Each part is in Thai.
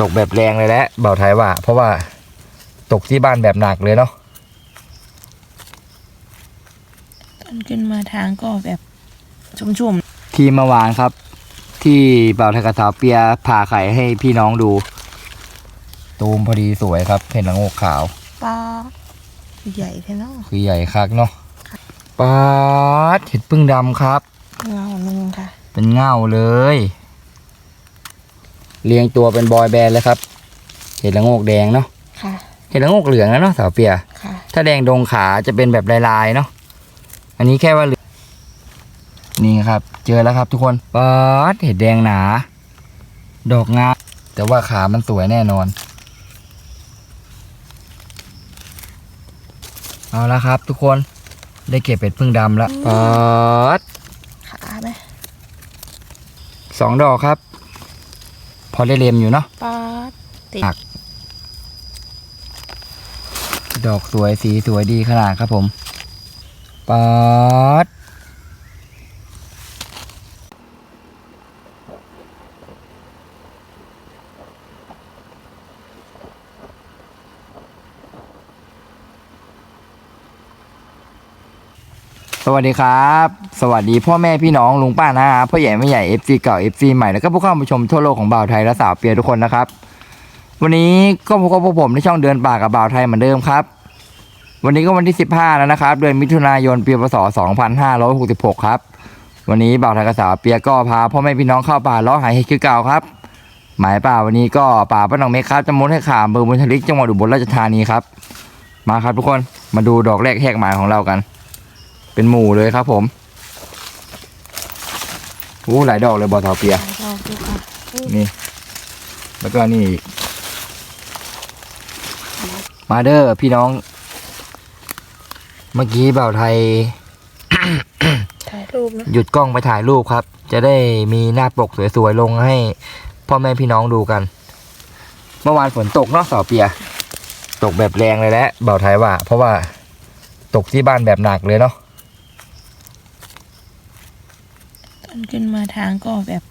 ตกแบบแรงเลยแหละเบาไทยว่า เพราะว่าตกที่บ้านแบบหนักเลยเนาะต้นขึ้นมาทางก็แบบชุ่มที่เมื่อวานครับ ที่เบาไทยกับสาวเปียผ่าไข่ให้พี่น้องดู ตูมพอดีสวยครับเห็นละโงกขาวๆปลาใหญ่แท้เนาะคือใหญ่คักเนาะปาดเห็ดพึ่งดำครับเงาหนึ่งค่ะ เป็นเง่าเลย เรียงตัวเป็นบอยแบนด์เลยครับ เห็ดละโงกแดงเนาะค่ะ เห็ดละโงกเหลืองนะเนาะสาวเปีย ค่ะ ถ้าแดงดงขาจะเป็นแบบลายๆเนาะ อันนี้แค่ว่าเหลืองนี่ครับ เจอแล้วครับทุกคนป๊าดเห็ดแดงหนา ดอกงามแต่ว่าขามันสวยแน่นอน เอาละครับ ทุกคน ได้เก็บเป็ดพึ่งดำแล้วป๊าดขาไหมสองดอกครับพ อได้เล็มอยู่เนาะปลาติดหักดอกสวยสีสวยดีขนาดครับผมป๊าด สวัสดีครับ สวัสดีพ่อแม่พี่น้องลุงป้านะอาพ่อใหญ่แม่ใหญ่ FC เก่า FC ใหม่แล้วก็ผู้เข้ามาชมทั่วโลกของบ่าวไทยและสาวเปียทุกคนนะครับ วันนี้ก็พบกับพวกผมในช่องเดินป่ากับบ่าวไทยเหมือนเดิมครับ วันนี้ก็วันที่ 15 แล้วนะครับ เดือนมิถุนายนปีพศ2566 ครับ วันนี้บ่าวไทยกับสาวเปียก็พาพ่อแม่พี่น้องเข้าป่าล้อหายเห็ดคือเก่าครับ หมายป่าวันนี้ก็ป่าป้าหนองเมฆครับจำมุนให้ขามเบอร์บุญทลิกจังหวัดอุบลราชธานีครับ มาครับทุกคนมาดูดอกแรกแหกหมายของเรากัน เป็นหมู่เลยครับผมโอ้หลายดอกเลยบ่อเทาเปียหลายดอกดูค่ะนี่ แล้วก็นี่อีกมาเด้อพี่น้อง เมื่อกี้บ่าวไทย ถ่ายรูปนะหยุดกล้องไปถ่ายรูปครับ จะได้มีหน้าปกสวยๆลงให้พ่อแม่พี่น้องดูกัน เมื่อวานฝนตกเนาะสาวเปีย ตกแบบแรงเลยแหละบ่าวไทยว่า เพราะว่าตกที่บ้านแบบหนักเลยเนาะ ต้นขึ้นมาทางก็แบบ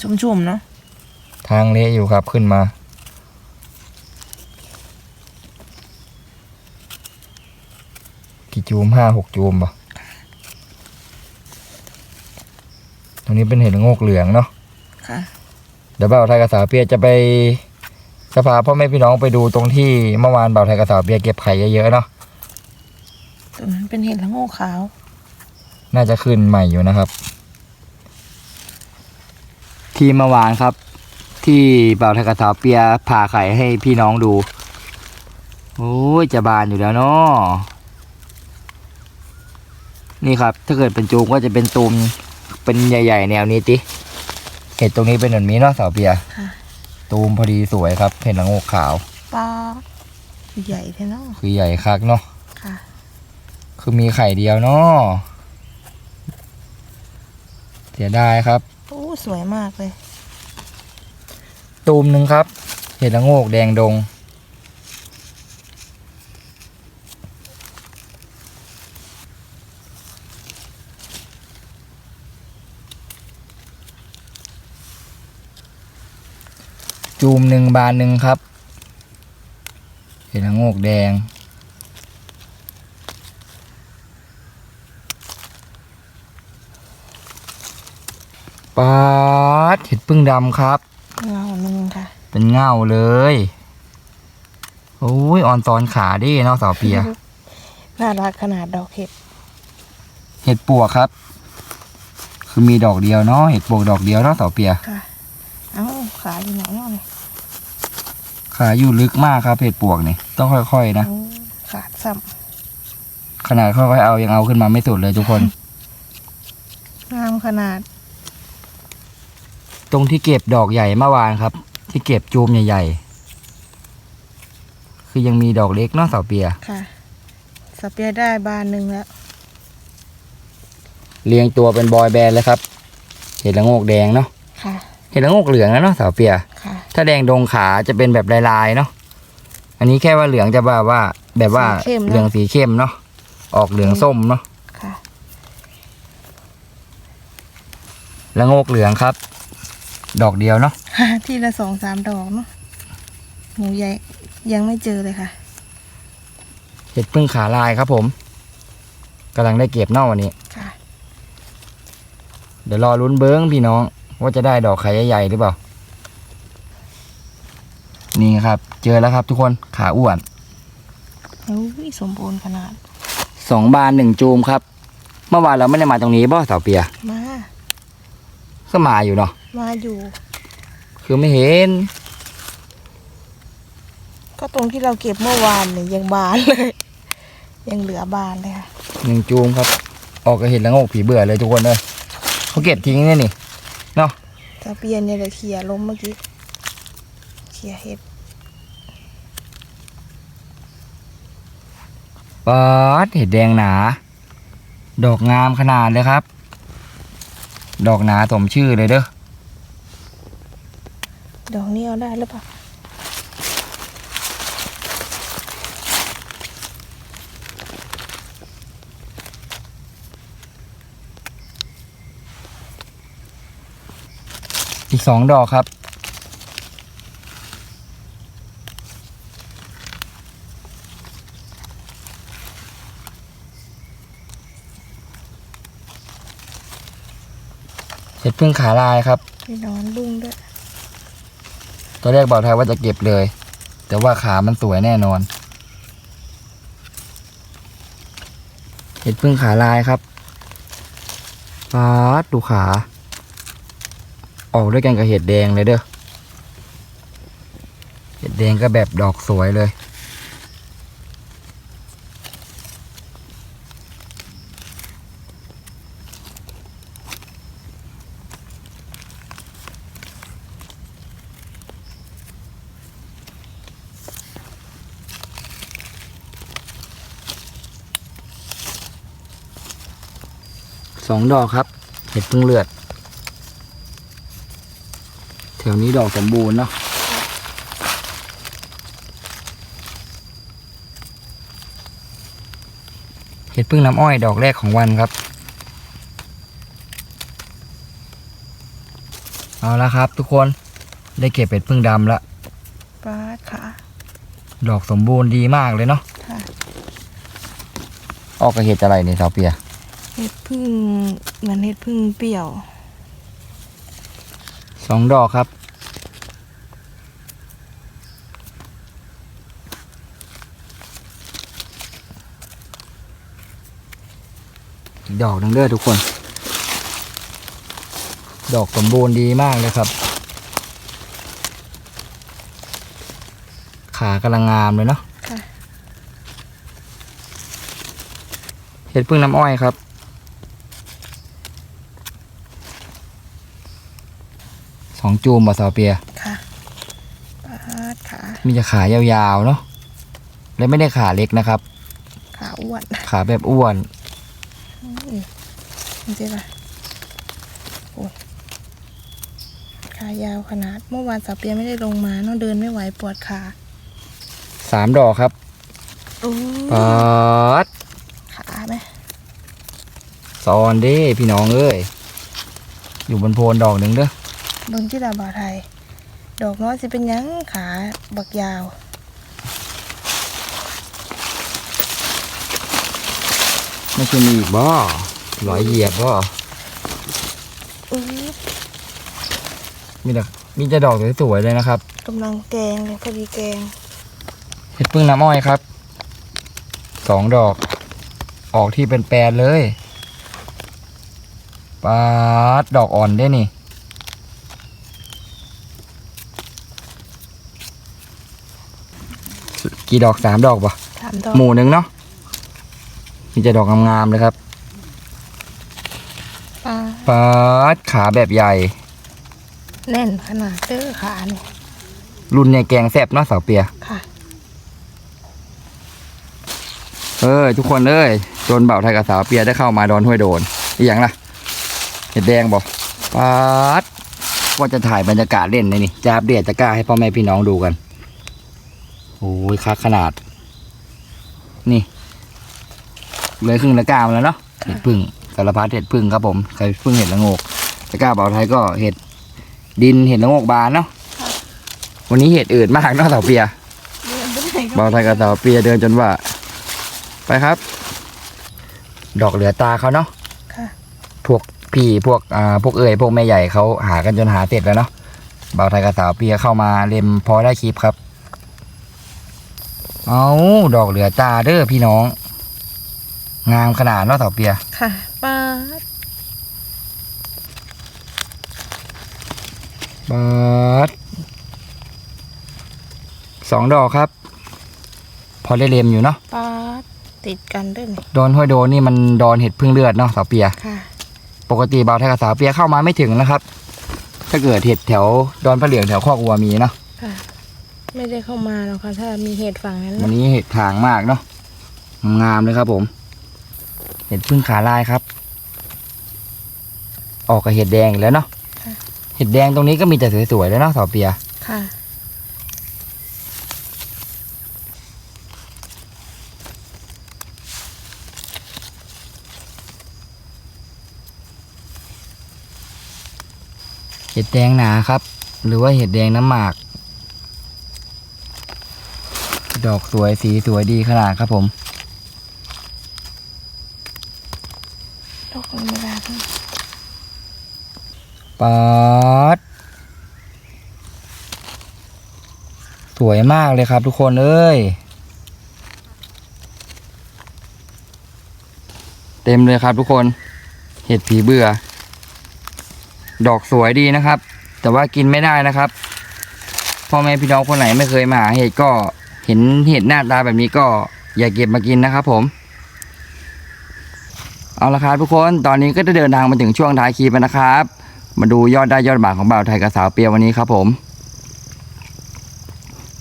ชุ่มๆเนาะทางเละอยู่ครับขึ้นมากี่จูมห้าหกจูมปะตรงนี้เป็นเห็ดละโงกเหลืองเนาะค่ะ เดี๋ยวบ่าวไทยกับสาวเปียจะไปสภาพ่อแม่พี่น้องไปดูตรงที่เมื่อวานบ่าวไทยกับสาวเปียเก็บไข่เยอะๆเนาะตรงนั้นเป็นเห็ดละโงกขาว น่าจะขึ้นใหม่อยู่นะครับ ที่เมื่อวานครับ ที่บ่าวไทยกับสาวเปียผ่าไข่ให้พี่น้องดู โอ้ยจะบานอยู่แล้วเนาะนี่ครับ ถ้าเกิดเป็นจูมก็จะเป็นตูมเป็นใหญ่ ๆ แนวนี้ติเห็ดตรงนี้เป็นแบบนี้เนาะสาวเปียค่ะตูมพอดีสวยครับเห็ดละโงกขาว ปลาใหญ่แท้เนาะคือใหญ่คักเนาะค่ะ คือมีไข่เดียวเนาะเสียดายครับ โอ้สวยมากเลย ตูมหนึ่งครับ เห็ดละโงกแดงดง จูมหนึ่งบานหนึ่งครับ เห็ดละโงกแดง ปาดเห็ดพึ่งดำครับ เงาหนึ่งค่ะ เป็นเง่าเลย โอ้ยอ่อนตอนขาดิเนาะสาวเปีย น่ารักขนาดดอกเห็ด เห็ดปวกครับ คือมีดอกเดียวเนาะเห็ดปวกดอกเดียวเนาะสาวเปีย ค่ะ เอ้าขาอยู่ไหนเนาะเนี่ยขาอยู่ลึกมากครับเห็ดปวกนี่ต้องค่อยๆนะโอ้ขาดซ้ขนาดค่อยๆเอายังเอาขึ้นมาไม่สุดเลยทุกคนำงามขนาด ตรงที่เก็บดอกใหญ่เมื่อวานครับ ที่เก็บจูมใหญ่ๆ คือยังมีดอกเล็กเนาะสาวเปีย ค่ะ สเปียร์ได้บานหนึ่งแล้ว เรียงตัวเป็นบอยแบนด์เลยครับ เห็ดละโงกแดงเนาะ ค่ะ เห็ดละโงกเหลืองนะเนาะสาวเปีย ค่ะ ถ้าแดงดงขาจะเป็นแบบลายๆเนาะ อันนี้แค่ว่าเหลืองจะแบบว่า แบบว่าสีเข้มเหลืองเนาะสีเข้มเนาะ ออกเหลืองส้มเนาะ ค่ะ ละโงกเหลืองครับ ดอกเดียวเนาะ ทีละสองสามดอกเนาะหนูใหญ่ยังไม่เจอเลยค่ะ เห็ดพึ่งขาลายครับผมกำลังได้เก็บเนอกวันนี้ ค่ะ เดี๋ยวรอลุ้นเบิ้งพี่น้อง ว่าจะได้ดอกไข่ใหญ่ๆหรือเปล่า นี่ครับ เจอแล้วครับทุกคนขาอ้วนโอ้ยสมบูรณ์ขนาด สองบานหนึ่งจูมครับ เมื่อวานเราไม่ได้มาตรงนี้บ่เสาเปีย มา ก็มาอยู่เนาะ มาอยู่ คือไม่เห็น ก็ตรงที่เราเก็บเมื่อวานเนี่ยยังบานเลย ยังเหลือบานเลยค่ะหนึ่งจูมครับ ออกก็เห็นแล้วงกผีเบื่อเลยทุกคนเลยเขาเก็บทิ้งเนี่ยนี่ตะเปียนเนี่ยเลยเคลียร์ล้มเมื่อกี้เคลียร์เห็ดป๊าดเห็ดแดงหนา ดอกงามขนาดเลยครับ ดอกหนาสมชื่อเลยเด้อ ดอกนี้เอาได้หรือเปล่าอีกสองดอกครับเห็ดพึ่งขาลายครับ มีนอนบุ้งด้วย ตอนแรกบอกไทยว่าจะเก็บเลย แต่ว่าขามันสวยแน่นอน เห็ดพึ่งขาลายครับปาดดูขา ออกด้วยกันกับเห็ดแดงเลยเด้อ เห็ดแดงก็แบบดอกสวยเลย สองดอกครับ เห็ดพึ่งเลือด แถวนี้ดอกสมบูรณ์เนาะเห็ดพึ่งน้ำอ้อยดอกแรกของวันครับ เอาละครับ ทุกคนได้เก็บเห็ดพึ่งดำแล้วปาดขาดอกสมบูรณ์ดีมากเลยเนาะค่ะออกกับเห็ดอะไรเนี่ยสาวเปีย เห็ดพึ่งเหมือนเห็ดพึ่งเปรี้ยวสองดอกครับ อีกดอกหนึงเด้อทุกคน ดอกสมบูรณ์ดีมากเลยครับ ขากำลังงามเลยเนาะค่ะ เห็ดพึ่งน้ำอ้อยครับ สองจูมบ่สาวเปียค่ะปาดขามีแต่ขายาวๆเนาะและไม่ได้ขาเล็กนะครับ ขาอ้วนขาแบบอ้วนนี่นี่ใช่ปะโอ้ยขายาวขนาด เมื่อวานสับเปียไม่ได้ลงมาเน้องเดินไม่ไหวปวดขาสามดอกครับโอ้ปาดขาไหมซอนเด้พี่น้องเอ้ยอยู่บนโพนดอกหนึ่งเด้อ เบิ่งที่ดาบาไทย ดอกน้อยสิเป็นหยังขาบักยาว ไม่ใช่มีอีกบ่ร้อยเหยียบบ่อือมีแต่มีแต่ดอกสวยๆเลยนะครับกำลังแกงเลยพอดีแกงเห็ดพึ่งน้ำอ้อยครับ สองดอก ออกที่เป็นแปลนเลยปาดดอกอ่อนได้นี่ กี่ดอกสามดอกปะถามดอกหมู่หนึ่งเนาะมีแต่ดอกงามๆเลยครับปลาปาดขาแบบใหญ่ แน่นขนาดเด้อขาเนี่ยรุ่นเนี่ยแกงแซ่บเนาะสาวเปีย ค่ะ เออทุกคนเอ้ยโดนเบ่าวไทยกับสาวเปียได้เข้ามาดอนห้วยโดนอีหยังล่ะเห็ดแดงบอกปาดว่าจะถ่ายบรรยากาศเล่นเลยนี่จะอัปเดตจะกล้าให้พ่อแม่พี่น้องดูกัน โอ้ยคักขนาด นี่เลยครึ่งตะกร้ามาแล้วเนาะเห็ดพึ่งสารพัดเห็ดพึ่งครับผมใครพึ่งเห็ดละโงกตะกร้าเบ่าวไทยก็เห็ดดินเห็ดละโงกบานเนาะวันนี้เหตุอื่นมากเนอกเสาเปียเบาไทยกับเสาเปียเดินจนว่า ไปครับ ดอกเหลือตาเขาเนาะค่ะพวกพี่พวกอ่าพวกเอ่ยพวกแม่ใหญ่เขาหากันจนหาเสร็จแล้วเนาะเบาไทยกับสาวเปียเข้ามาเล็มพอได้คลิปครับ เอาดอกเหลือตาเด้อพี่น้อง งามขนาดเนาะสาวเปีย ค่ะป้าดเบิดสองดอกครับ พอได้เล็มอยู่เนาะป้าดติดกันด้วยนี่โดนห้อยโดนนี่มันดอนเห็ดพึ่งเลือดเนาะสาวเปีย ค่ะ ปกติเบาไทยกับสาวเปียเข้ามาไม่ถึงนะครับ ถ้าเกิดเห็ดแถวดอนพระเหลืองแถวคอกวัวมีเนาะค่ะ ไม่ได้เข้ามาหรอกค่ะถ้ามีเหตุฝั่งนั้นวันนี้เห็ดทางมากเนาะงามเลยครับผม เห็ดพึ่งขาลายครับ ออกกับเห็ดแดงอีกแล้วเนาะเห็ดแดงตรงนี้ก็มีแต่สวยๆแล้วเนาะสาวเปียค่ะเห็ดแดงหนาครับ หรือว่าเห็ดแดงน้ำหมาก ดอกสวยสีสวยดีขนาดครับผม ดอกธรรมดาค่ะปัดสวยมากเลยครับทุกคนเอ้ย เต็มเลยครับทุกคน เห็ดผีเบื่อ ดอกสวยดีนะครับ แต่ว่ากินไม่ได้นะครับพ่อแม่พี่น้องคนไหนไม่เคยมาหาเห็ดก็เห็นเห็ดหน้าตาแบบนี้ก็อย่าเก็บมากินนะครับผม เอาละครับทุกคนตอนนี้ก็จะเดินทางมาถึงช่วงท้ายคลิปแล้วนะครับ มาดูยอดได้ยอดบาทของบ่าวไทยกับสาวเปียวันนี้ครับผม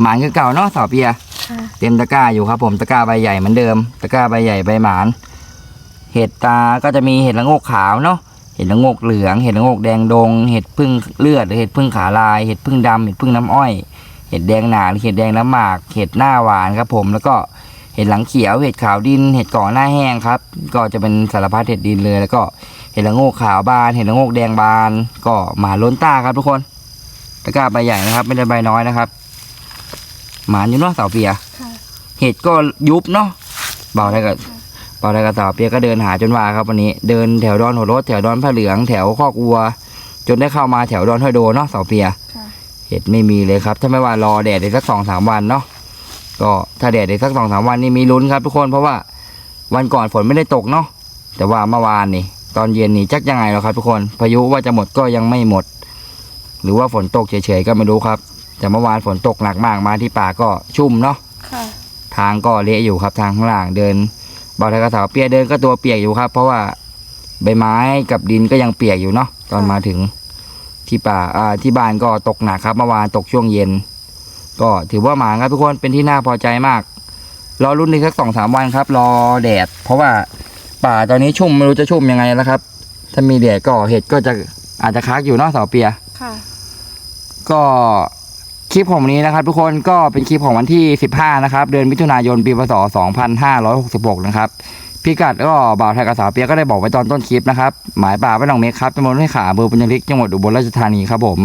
หมานคือเก่าเนาะสาวเปียค่ะเต็มตะกร้าอยู่ครับผมตะกร้าใบใหญ่เหมือนเดิม ตะกร้าใบใหญ่ใบหมาน เห็ดตาก็จะมีเห็ดละโงกขาวเนาะเห็ดละโงกเหลือง เห็ดละโงกแดงดง เห็ดพึ่งเลือดหรือเห็ดพึ่งขาลาย เห็ดพึ่งดำเห็ดพึ่งน้ำอ้อย เห็ดแดงหนาหรือเห็ดแดงน้ำหมาก เห็ดหน้าหวานครับ ผมแล้วก็เห็ดหลังเขียว เห็ดขาวดิน เห็ดก่อหน้าแห้งครับ ก็จะเป็นสารพัดเห็ดดินเลย แล้วก็เห็ดละโงกขาวบาน เห็ดละโงกแดงบาน ก็หมาล้นต้าครับทุกคนตะกร้าใบใหญ่นะครับ ไม่ได้ใบน้อยนะครับ หมานอยู่เนาะเสาเปียค่ะเห็ดก็ยุบเนาะเบาได้กับเบาได้กับสาวเปียก็เดินหาจนว่าครับวันนี้ เดินแถวดอนหัวรถแถวดอนผ้าเหลือง แถวคอกวัว จนได้เข้ามาแถวดอนห้อยโดเนาะเสาเปียค่ะ เห็ดไม่มีเลยครับ ถ้าไม่ว่ารอแดดอีกสักสองสามวันเนาะก็ถ้าแดดอีกสักสองสามวันนี่มีลุ้นครับทุกคนเพราะว่าวันก่อนฝนไม่ได้ตกเนาะแต่ว่าเมื่อวานนี่ ตอนเย็นนี่จักยังไงแล้วครับทุกคนพายุว่าจะหมดก็ยังไม่หมด หรือว่าฝนตกเฉยๆก็ไม่รู้ครับ แต่เมื่อวานฝนตกหนักมากมาที่ป่าก็ชุ่มเนาะค่ะทางก็เละอยู่ครับทางข้างล่างเดินบอลไทยกระสาวเปียเดินก็ตัวเปียกอยู่ครับ เพราะว่าใบไม้กับดินก็ยังเปียกอยู่เนาะตอนมาถึง ที่ป่าอ่าที่บ้านก็ตกหนักครับเมื่อวานตกช่วงเย็น ก็ถือว่าหมาครับทุกคนเป็นที่น่าพอใจมาก รอรุ่นนี้สักสองสามวันครับ รอแดด เพราะว่าป่าตอนนี้ชุ่มไม่รู้จะชุ่มยังไงแล้วครับ ถ้ามีแดดก็เห็ดก็จะอาจจะคักอยู่เนอกเสาเปียค่ะ ก็คลิปของวันนี้นะครับ ทุกคนก็เป็นคลิปของวันที่ 15 นะครับ เดือนมิถุนายนปีพศ 2566 นะครับ พิกัดก็บ่าวไทยกับสาวเปียก็ได้บอกไว้ตอนต้นคลิปนะครับหมายป่าบ้หนองเมฆครับตำบลห้วยขาอำเภอปุญญลิกจังหวัดอุบลราชธานีครับผม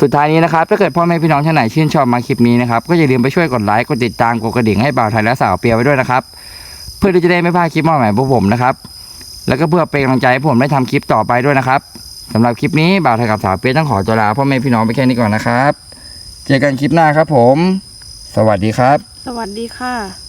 สุดท้ายนี้นะครับถ้าเกิดพ่อแม่พี่น้องท่านไหนชื่นชอบมาคลิปนี้นะครับก็อย่าลืมไปช่วยกดไลค์กดติดตามกดกระดิ่งให้บ่าวไทยและสาวเปียไว้ด้วยนะครับ เพื่อที่จะได้ไม่พลาดคลิปใหม่ๆพวกผมนะครับแล้วก็เพื่อเป็นกำลังใจให้ผมได้ทำคลิปต่อไปด้วยนะครับสำหรับคลิปนี้บ่าวไทยกับสาวเปียต้องขอตัวลาพ่อแม่พี่น้องไปแค่นี้ก่อนนะครับ เจอกันคลิปหน้าครับผม สวัสดีครับ สวัสดีค่ะ